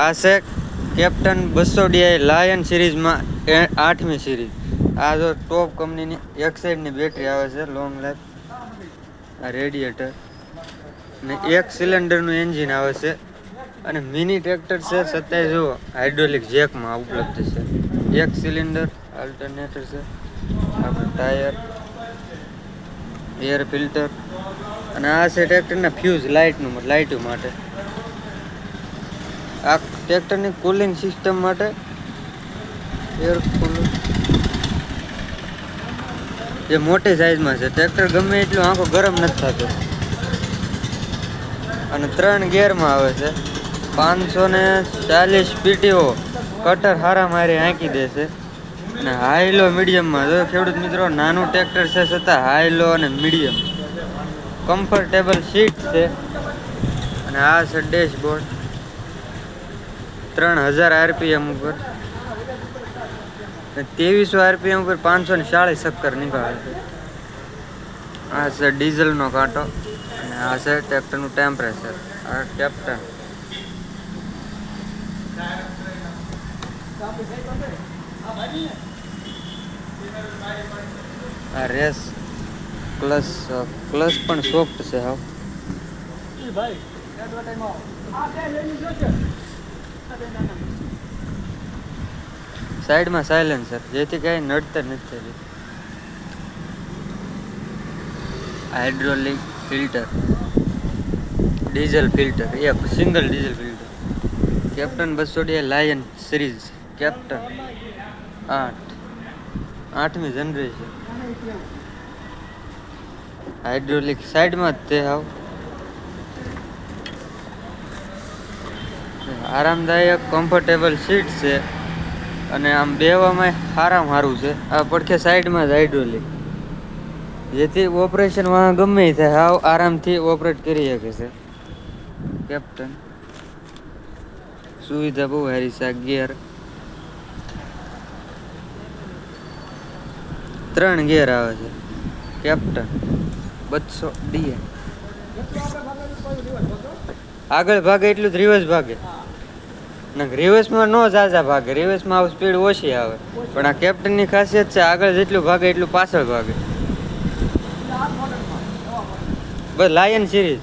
આ છે કેપ્ટન બસો ડીઆઈ લાયન સિરીઝમાં આઠમી સિરીઝ. આ જો ટોપ કંપનીની એક સાઈડની બેટરી આવે છે લોંગ લાઈફ આ રેડિએટર ને એક સિલિન્ડરનું એન્જિન આવે છે. અને મિની ટ્રેક્ટર છે છતાંય જુઓ. હાઇડ્રોલિક જેકમાં ઉપલબ્ધ છે. એક સિલિન્ડર આલ્ટરનેટર છે. આપણે ટાયર એર ફિલ્ટર અને આ છે ટ્રેક્ટરના ફ્યુઝ લાઇટનું લાઇટો માટે. આ ટ્રેક્ટરની કુલિંગ સિસ્ટમ માટે એર કુલર જે મોટી સાઈઝમાં છે. ટ્રેક્ટર ગમે એટલું આંખો ગરમ નથી થતો. અને ત્રણ ગેરમાં આવે છે. પાંચસો ને ચાલીસ પીટીઓ કટર હારા મારી આંકી દેશે અને હાઈલો મીડિયમમાં જો ખેડૂત મિત્રો, નાનું ટ્રેક્ટર છે છતાં હાઈલો અને મીડિયમ કમ્ફર્ટેબલ સીટ છે. અને આ છે ડેશબોર્ડ ત્રણ હજાર આરપીએમ ઉપર. ત્રેવીસો આરપીએમ ઉપર પાંચસો ને ચાળીસ સત્તર નીકળે આ છે ડીઝલનો કાંટો અને આ છે ટ્રેક્ટરનું ટેમ્પરેચર. આ કેપ્ટન. આ રેસ ક્લસ ક્લસ પણ સોફ્ટ છે હાવ સાઈડમાં સાયલેન્સર જેથી કાંઈ નડતર નથી હાઇડ્રોલિક ફિલ્ટર ડીઝલ ફિલ્ટર એક સિંગલ ડીઝલ ફિલ્ટર કેપ્ટન બસોડિયા લાયન સિરીઝ કેપ્ટન આઠ, આઠમી જનરેશન હાઇડ્રોલિક સાઈડમાં જ તે હાવ આરામદાયક કમ્ફર્ટેબલ સીટ છે. અને આમ બેવામાં સારામાં સારું છે. આ પડખે સાઈડમાં જ હાઇડ્રોલિક જેથી ઓપરેશન વાં ગમે થાય હાવ આરામથી ઓપરેટ કરી શકે છે. કેપ્ટન સુવિધા બહુ સારી છે ગિયર ત્રણ ગિયર આવે છે. કેપ્ટન બસો ડીએ આગળ ભાગે, એટલું જ રિવર્સ ભાગે. રિવર્સમાં નો ઝાઝા ભાગે રિવર્સમાં આવું સ્પીડ ઓછી આવે. પણ આ કેપ્ટનની ખાસિયત છે, આગળ જેટલું ભાગે એટલું પાછળ ભાગે. બસ લાયન સિરીઝ